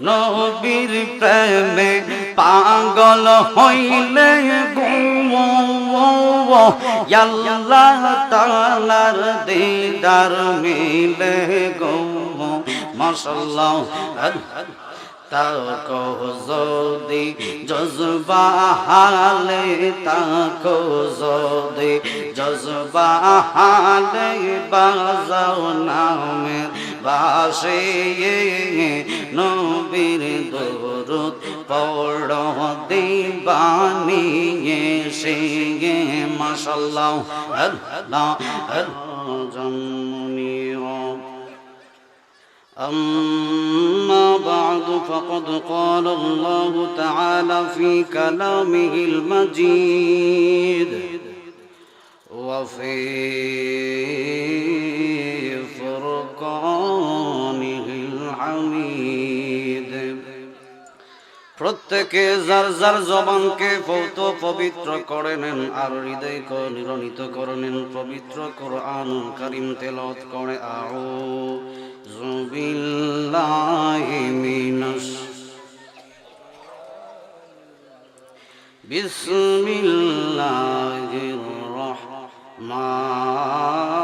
নবীর প্রেমে পাগল হইলে আল্লাহ তালার দিদার মিলে গো মাশাল্লাহ তাকো যদি জজবা হালে তাকো যদি জজবা বাজাও নামের বাসে নবীর দরুদ পড় দিবানিয়ে সে মাশাল্লাহ আল্লাহ আল্লাহ জন্মিয়া أما بعد فقد قال الله تعالى في كلامه المجيد وفي فرقانه প্রত্যেকে যার যার জবানকে পৌত পবিত্র করে নেন, আর হৃদয়কে নিরনিত করে নেন, পবিত্র কোরআন কারিম তেলত করে আও জুবিল্লাহি বিসমিল্লাহির রহমানির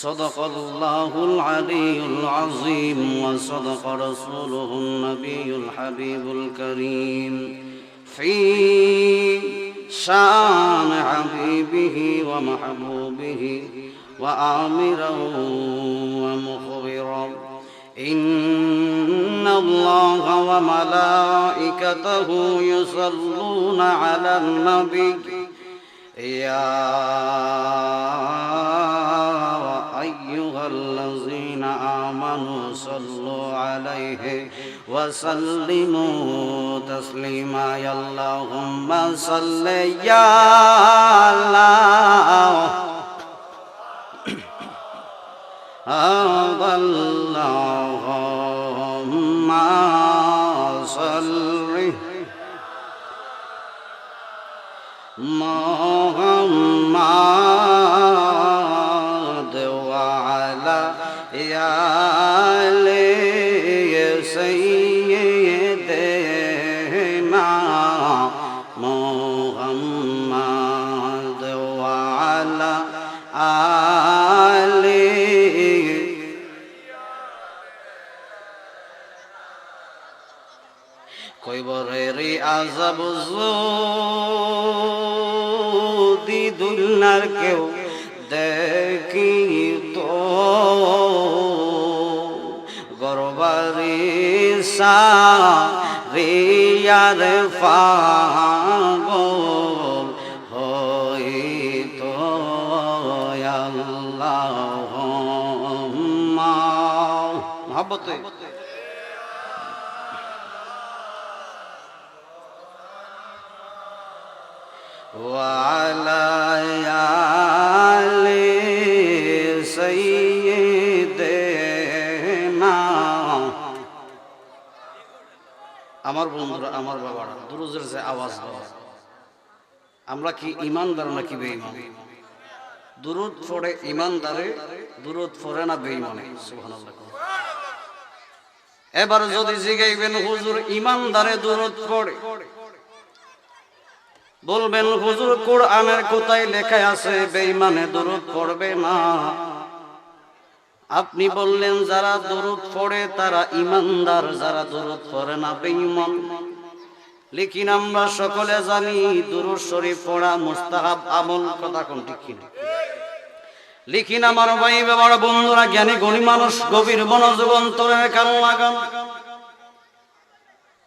صدق الله العلي العظيم وصدق رسوله النبي الحبيب الكريم في شان حبيبه ومحبوبه وآمره ومخبره إن الله وملائكته يصلون على النبي يا أيها الذين آمنوا صلوا عليه وسلموا تسليما. يا اللهم صل يا الله. اللهم صل. محمد কইবরের আজাব যদি দুলনার কেউ দেখি তো। গরবারি সারিয়ার পাগল হইতো। আল্লাহ মহাব্বতে। আমার বন্ধুরা, আমার বাবারা, দুরুজের যে আওয়াজ বাবা আমরা কি ইমানদার নাকি বেঈমান? দুরুদ পড়ে ইমানদারে, দুরুদ পড়ে না বেঈমানে? সুবহানাল্লাহ। এবার যদি জিগাইবেন, হুজুর ইমানদারে দুরুদ পড়ে। বলবেন, হুজুর কোরআনের কোথায় লেখা আছে? বেঈমানে দরুদ পড়বে না। আপনি বললেন, যারা দরুদ পড়ে, তারা ইমানদার যারা দরুদ পড়ে না, বেঈমান। লেকিন আমরা সকলে জানি, দুরুদ শরীফ পড়া মুস্তাহাব আমল কথা কোন ঠিক লিখিন আমার ভাই বাবার বন্ধুরা জ্ঞানী, গণী মানুষ, গভীর মনোযোগ অন্তরের কারণ লাগান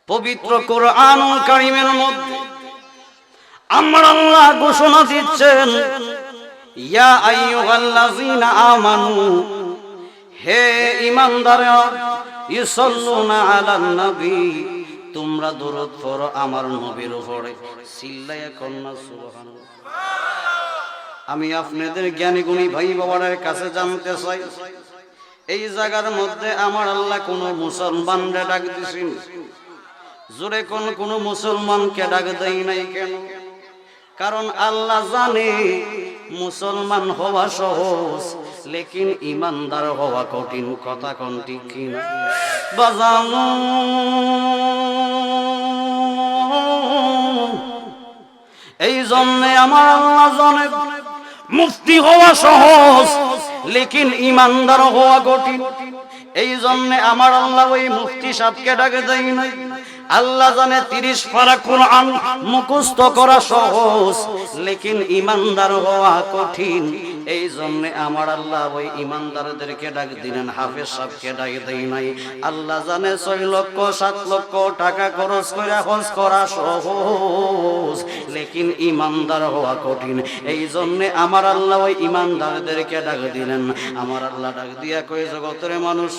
পবিত্র কোরআন কারিমের মধ্যে আমার আল্লাহ ঘোষণা দিচ্ছেন, ইয়া আইয়ুহাল্লাযীনা আমানু, হে ঈমানদাররা, ইউসাল্লুনা আলান নবী, তোমরা দরুদ পড়ো আমার নবীর উপরে চিল্লায়া কন্যা সুবহানাল্লাহ। আমি আপনাদের জ্ঞানী গুণী ভাই বাবার কাছে জানতে চাই, এই জায়গার মধ্যে আমার আল্লাহ কোন মুসলমানরে ডাক দিছেন? জোরে কোন কোন মুসলমানকে ডাক দেই নাই কেন? কারণ আল্লাহ জানে মুসলমান হওয়া সহজ, লেকিন ইমানদার হওয়া কঠিন, কথা কোন ঠিক বাজানো। এই জন্যে আমার আল্লাহ জানে মুফতি হওয়া সহজ, লেকিন ইমানদার হওয়া কঠিন। এই জন্যে আমার আল্লাহ ওই মুফতি সাহেবকে ডাকে দেয় নাই। আল্লাহ জানে তিরিশ পারা কোরআন মুখস্থ করা সহজ, লেকিন ইমানদার হওয়া কঠিন। এই জন্যে আমার আল্লাহ ওই ইমানদারদেরকে ডাক দিলেন, হাফেজ সাহেবকে ডাক দেয় নাই। আল্লাহ জানে ছয় লক্ষ, সাত লক্ষ টাকা খরচ করে হজ করা সহজ, লেকিন ইমানদার হওয়া কঠিন। এই জন্যে আমার আল্লাহ ওই ইমানদারদেরকে ডাক দিলেন, আমার আল্লাহ ডাক দিয়া কই জগতের মানুষ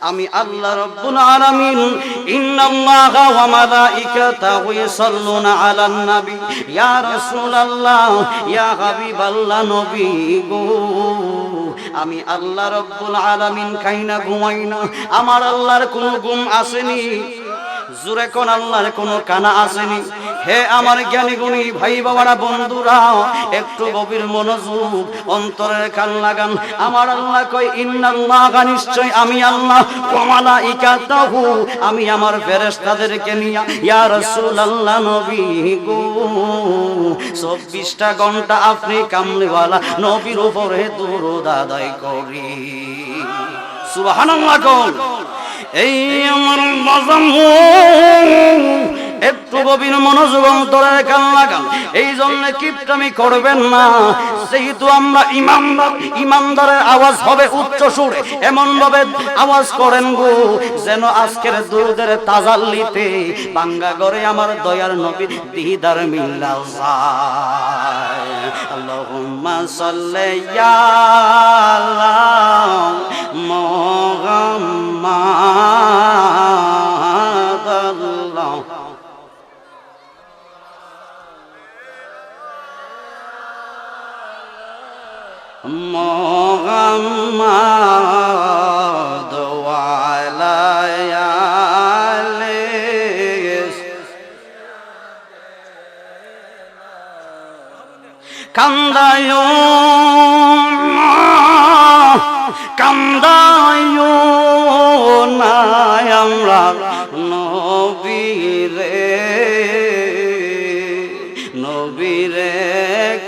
আমি আল্লাহ রব্বুল আলামিন, ইন্নাল্লাহা ওয়া মালাইকাতাহু ইউসাল্লুনা আলান নবী, ইয়া রাসূলুল্লাহ, ইয়া হাবিবাল্লাহ নবী গো। আমি আল্লাহ রব্বুল আলামিন ঘুমাই না, আমার আল্লাহর কোনো গুম আসেনি। জুরে কোন আল্লাহর কোনো কানা আসেনি। হে আমার জ্ঞানী গুণী ভাই বাবারা, বন্ধুরা, একটু গভীর মনোযোগ, অন্তরের কান লাগান। আমার আল্লাহ কই ইন্নাল্লাহ, নিশ্চয় আমি আল্লাহ। কমালা ইকাতাহু আমি আমার ফেরেশতাদেরকে নিয়া, ইয়া রাসূলুল্লাহ, নবী গো। 24টা ঘণ্টা আপনি কামলিওয়ালা, নবীর উপরে দুরুদ আদায় করি। সুবহানাল্লাহ কোন। এই আমার একটু গভীর মনোযোগ কান লাগান। এই জন্য কিপটামি করবেন না। যেহেতু আমরা আওয়াজ হবে উচ্চ সুরে, এমন ভাবে আওয়াজ করেন গো, যেন আজকের দুধের তাজাল্লিতে বাঙ্গা ঘরে আমার দয়ার নবী দিদার মিল্লা আল্লাহুম্মা সাল্লি আলা মুহাম্মাদ। কান্দায় না আমরা নবীরে নবীরে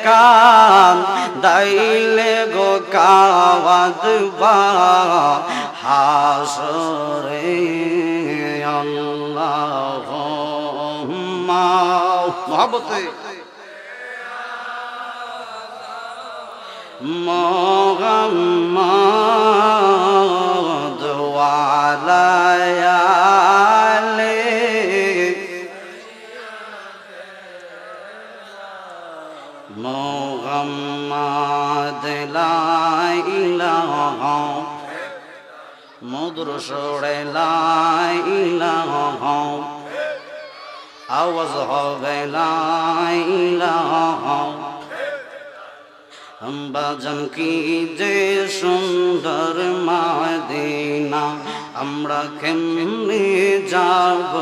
কান দাইলে গো কাওয়াদবা হাসরে আল্লাহ মহাবতে মোহাম্মদ বাজন কি যে সুন্দর মাদিনা আমরা কেমনে যাব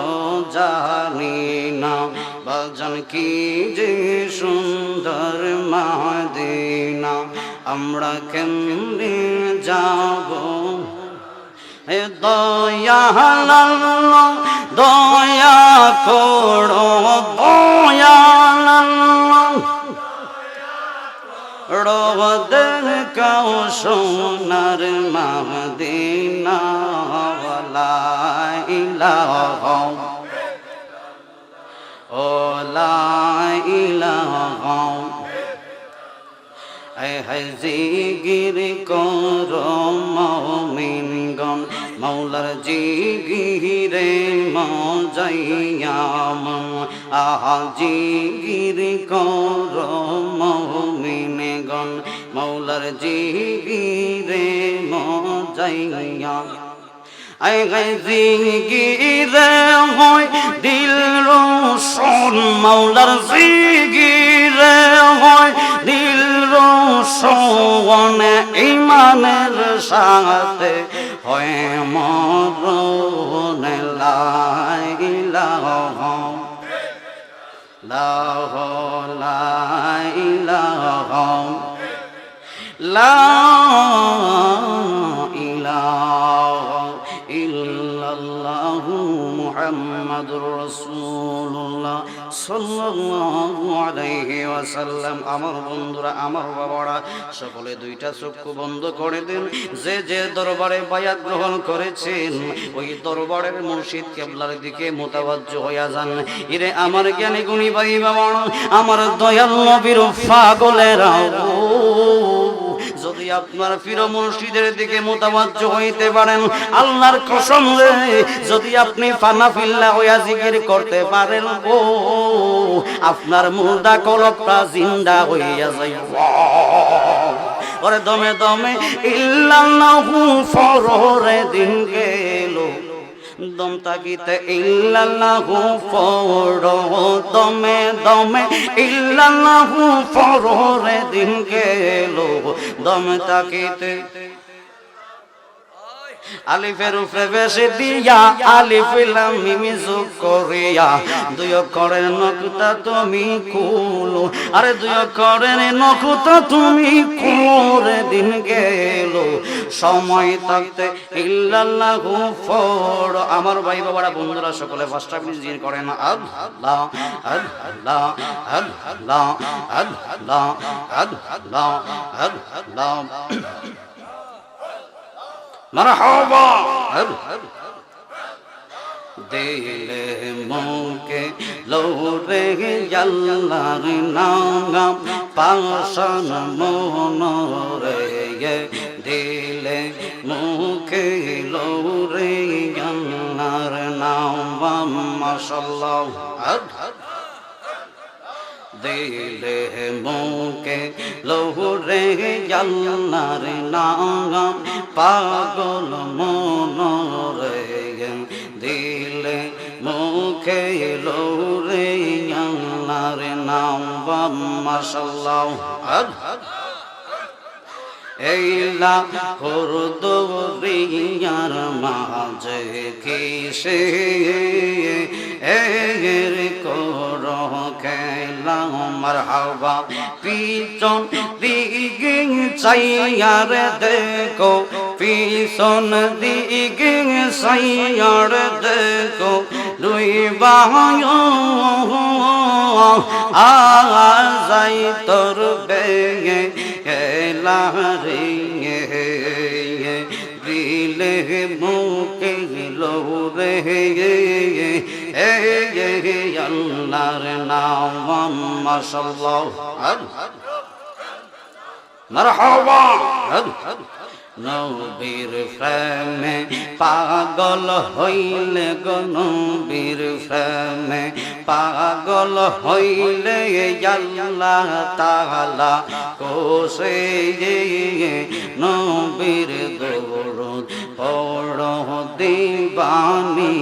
জানি না। বাজন কি যে সুন্দর মাদিনা আমরা কেমনে যাব? হে দয়া দয়া করো, দয়া রোদের কাউ সোনার মাহদিনা ইলাহ ও লা ইলাহ জিগির কর মমিনগণ মৌলার জিগিরে মজাইয়াম আহা জিগির কর মমিনগণ। মৌলার জিগিরে মজাইয়াম আই গাই জিগিরে হয় দিল রোশন। মাওলার জিগিরে হয় দিল রোশন। ইমানের সাথে হয় মরণ লাইলাহ। লাহ লাইলাহ। লা ইলাহা ইল্লাল্লাহু মুহাম্মাদুর রাসূল। আমার বন্ধুরা, আমার বাবারা, সকলে দুইটা চক্ষু বন্ধ করে দিন। যে যে দরবারে বায়াত গ্রহণ করেছেন, ওই দরবারের মুর্শিদ কেবলার দিকে মোতাবাজ্য হইয়া যান। ইরে আমার জ্ঞানী গুণী ভাই বাবা আমার দয়াল নবীর পাগলেরা আপনার ফির মুর্শিদের দিকে মোতাবাজ্য হইতে পারেন। আল্লাহর কসম রে, যদি আপনি ফানা ফিল্লা হইয়া জিকির করতে পারেন, ও, আপনার মুর্দা কলপটা জিন্দা হইয়া যাইব। ওরে দমে দমে, ইল্লাল্লাহু ফররে দিন গেল দম তাকিতে ইল্লাল্লাহু ফর দমে দমে ইল্লাল্লাহু ফররে দিন গেল। দম তাকিতে আলিফ নকুতা তুমি নকুতা তুমি সময় আমার ভাই বাবারা বন্ধুরা সকলে করেন মারহাবা। দিলে মুকে লোরে আল্লাহর নাম পাশান মনরে দিলে মুকে লোরে আল্লাহর নাম মাশাআল্লাহ দিলে মুখে লহুরে আল্লাহর নাম পাগল মনরে দিলে মুখে লহুরে আল্লাহর নাম মাশাআল্লাহ এইলা হরদরিয়ার মাঝে কিসে? এর কর খেলা মারহাবা, পিছন দিকে চাইয়ার দেখো, পিছন দিকে সাইয়ার দেখো, দুই বাহায় আ যাই তোর বেগে রে দিলে মুকে লোরে আল্লাহর নাম মাশাআল্লাহ মারহাবা নবীর প্রেমে পাগল হইলে গো নবীর প্রেমে। পাগল হইলে আল্লাহ তাআলা কোসে নবীর দৌড় পড়, দিবানি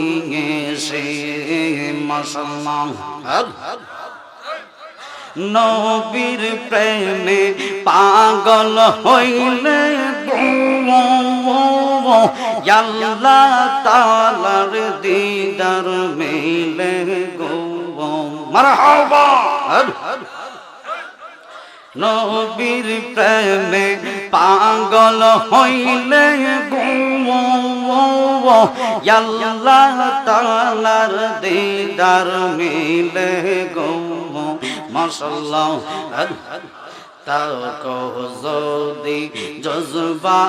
সে মুসলমান। নবীর প্রেমে পাগল হইলে আল্লাহ তালার দিদার মেলে গো। নবীর প্রেমে পাগল হইলে আল্লাহ তালার দিদার মিলে গো। মাশাল্লাহ তাকো যদি জজবা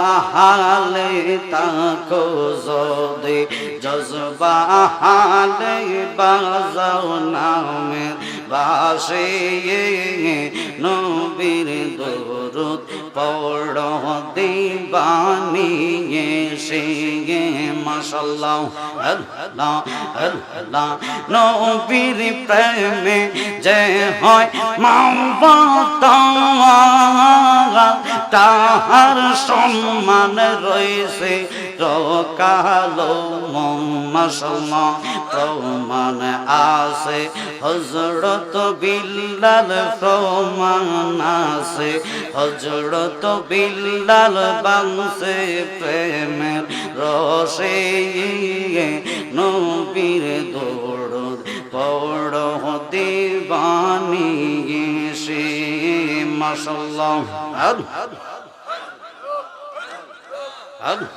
তাকো যদি জজবা হালে বাজাও নামে বাসে নবীর দরুদ পড়, দিবানি সে মাশাল্লাহ, আল্লাহ আল্লাহ। নবীর প্রেমে যে হয় মাওবাতা তাহার সম্মান রয়েছে। কালো মাসাল্লাহ প্রমাণ আছে। হজরত বিল্লাল প্রমাণ আছে। হজরত বিল্লাল বাংসে প্রেমের রসে নবীর দৌড় পড় দিবানি সে মাসাল্লাহ Allah, Allah,